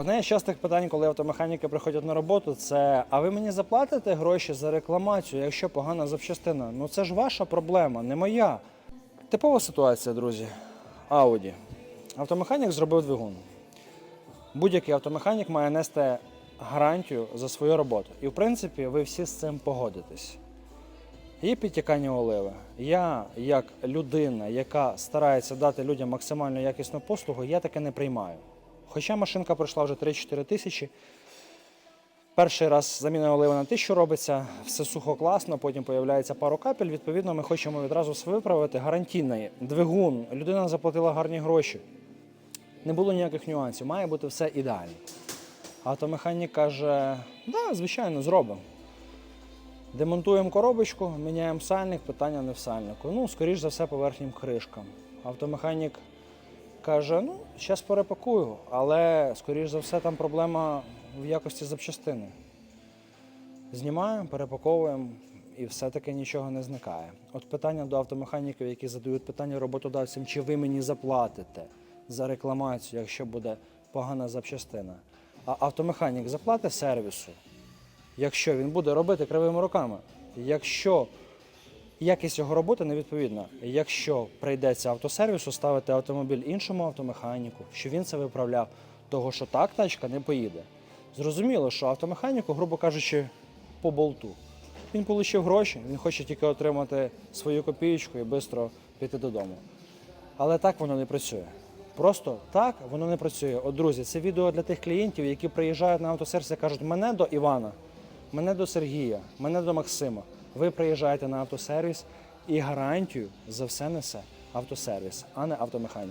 Одне із частих питань, коли автомеханіки приходять на роботу, це а ви мені заплатите гроші за рекламацію, якщо погана запчастина? Ну це ж ваша проблема, не моя. Типова ситуація, друзі. Ауді. Автомеханік зробив двигун. Будь-який автомеханік має нести гарантію за свою роботу. І в принципі ви всі з цим погодитесь. Є підтікання оливи. Я, як людина, яка старається дати людям максимально якісну послугу, я таке не приймаю. Хоча машинка пройшла вже 3-4 тисячі. Перший раз заміна оливи на тисячу робиться, все сухо класно, потім появляється пару капель. Відповідно, ми хочемо відразу все виправити. Гарантійний двигун, людина заплатила гарні гроші. Не було ніяких нюансів, має бути все ідеально. Автомеханік каже: да, звичайно, зробимо. Демонтуємо коробочку, міняємо сальник, питання не в сальнику. Ну, скоріш за все, по верхнім кришкам. Автомеханік каже: ну, зараз перепакую, але скоріш за все там проблема в якості запчастини. Знімаємо, перепаковуємо і все-таки нічого не зникає. От питання до автомеханіків, які задають питання роботодавцям, чи ви мені заплатите за рекламацію, якщо буде погана запчастина. А автомеханік заплатить сервісу, якщо він буде робити кривими руками. Якщо якість його роботи невідповідна, якщо прийдеться автосервісу ставити автомобіль іншому автомеханіку, що він це виправляв, того що так тачка не поїде. Зрозуміло, що автомеханіку, грубо кажучи, по болту. Він отримав гроші, він хоче тільки отримати свою копієчку і швидко піти додому. Але так воно не працює. Просто так воно не працює. От, друзі, це відео для тих клієнтів, які приїжджають на автосервіс і кажуть, мене до Івана, мене до Сергія, мене до Максима. Ви приїжджаєте на автосервіс і гарантію за все несе автосервіс, а не автомеханік.